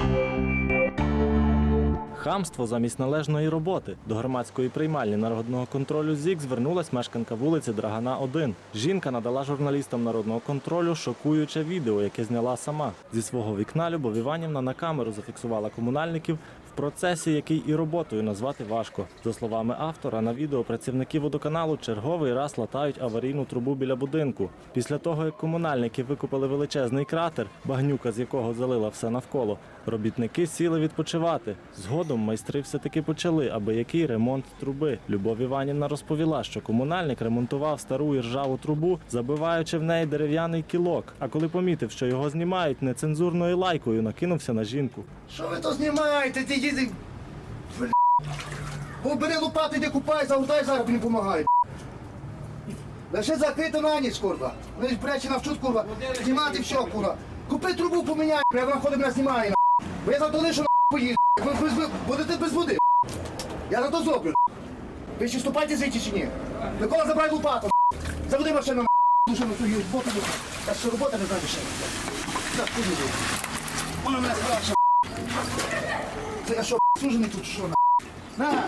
you Хамство замість належної роботи. До громадської приймальні народного контролю ЗІК звернулась мешканка вулиці Драгана 1. Жінка надала журналістам народного контролю шокуюче відео, яке зняла сама. Зі свого вікна Любов Іванівна на камеру зафіксувала комунальників в процесі, який і роботою назвати важко. За словами автора, на відео працівники водоканалу черговий раз латають аварійну трубу біля будинку. Після того, як комунальники викопали величезний кратер, багнюка з якого залила все навколо, робітники сіли відпочивати. Згодом майстри все-таки почали аби який ремонт труби. Любов Іванівна розповіла, що комунальник ремонтував стару і ржаву трубу, забиваючи в неї дерев'яний кілок. А коли помітив, що його знімають нецензурною лайкою, накинувся на жінку. Що ви то знімаєте? Ти їди. Бери лопату, йди купай, загортай, зараз мені помагай. Лише закрито на ніч, курва. Вони ж бречі навчуть, курва. Знімати все, курва. Купи трубу, поміняй, я вона ходить мене знімає. Бо я за то лишу. Ви, ви, ви будете без води. Я за то зроблю. Ви ще ступайте звідси чи ні? Микола, забирай лопату. Заводи машину, на. Дуже на ту роботу. Я ще робота не знаю ще. Так, куди ви? Вона мене страшна. Це я що, сужений тут, що на? На,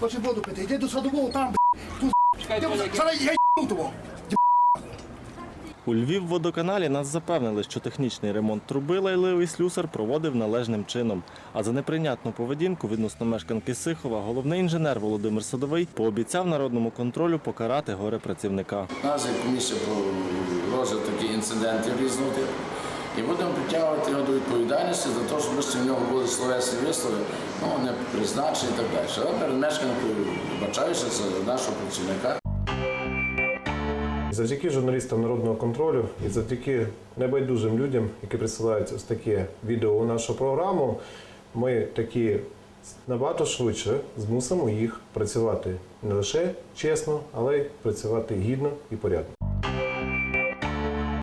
хоче воду пити, йди до садового там, тут. Зараз я їбну того. У Львів-водоканалі нас запевнили, що технічний ремонт труби лайливий слюсар проводив належним чином. А за неприйнятну поведінку відносно мешканки Сихова головний інженер Володимир Садовий пообіцяв народному контролю покарати горе працівника. Нас комісія по розгляд інцидентів різного типу. І будемо притягувати його до відповідальності за те, що ми в нього були словесні вислови, ну, не призначені і так далі. Але перед мешканкою вибачаюся за нашого працівника. Завдяки журналістам народного контролю і завдяки небайдужим людям, які присилають ось таке відео у нашу програму, ми такі набагато швидше змусимо їх працювати не лише чесно, але й працювати гідно і порядно.